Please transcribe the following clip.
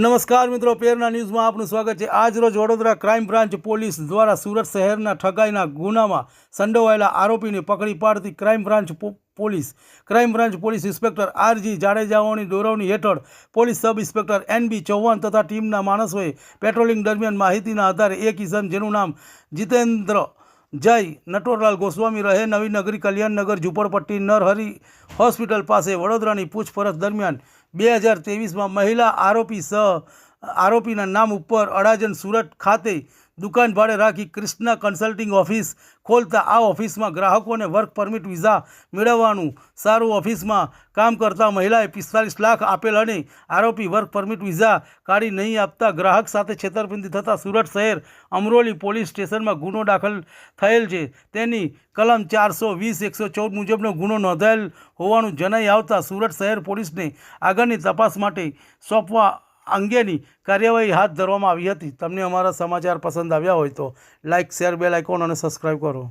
નમસ્કાર મિત્રો, પેરના ન્યૂઝમાં આપનું સ્વાગત છે. આજ રોજ વડોદરા ક્રાઇમ બ્રાન્ચ પોલીસ દ્વારા સુરત શહેરના ઠગાઈના ગુનામાં સંડોવાયેલા આરોપીને પકડી પાડતી crime branch police. Crime branch police inspector R G જાડેજાઓની દોરવણી હેઠળ police sub inspector N B Chauhan તથા ટીમના માણસોએ પેટ્રોલિંગ દરમિયાન માહિતીના આધારે એક ઇસમ જેનું નામ જીતેન્દ્ર જય નટોરલાલ ગોસ્વામી રહે, નવી નગરી કલ્યાણનગર, ઝુંપડપટ્ટી, નરહરી હોસ્પિટલ પાસે વડોદરાની પૂછપરછ દરમિયાન બે હજાર ત્રેવીસમાં મહિલા આરોપી સહ આરોપીના નામ ઉપર અડાજન સુરત ખાતે દુકાન ભાડે રાખી ક્રિષ્ના કન્સલ્ટિંગ ઓફિસ ખોલતા આ ઓફિસમાં ગ્રાહકોને વર્ક પરમિટ વિઝા મેળવવાનું સારું ઓફિસમાં કામ કરતા મહિલાએ પિસ્તાલીસ લાખ આપેલ અને આરોપી વર્ક પરમિટ વિઝા કાઢી નહીં આપતા ગ્રાહક સાથે છેતરપિંડી થતાં સુરત શહેર અમરોલી પોલીસ સ્ટેશનમાં ગુનો દાખલ થયેલ છે. તેની કલમ ચારસો વીસ, એકસો ચૌદ મુજબનો ગુનો નોંધાયેલ હોવાનું જણાઈ આવતા સુરત શહેર પોલીસને આગળની તપાસ માટે સોંપવા અંગેની કાર્યવાહી હાથ ધરવામાં આવી હતી. તમને અમારા સમાચાર પસંદ આવ્યા હોય તો લાઇક શેર બેલ આઇકોન અને સબસ્ક્રાઈબ કરો.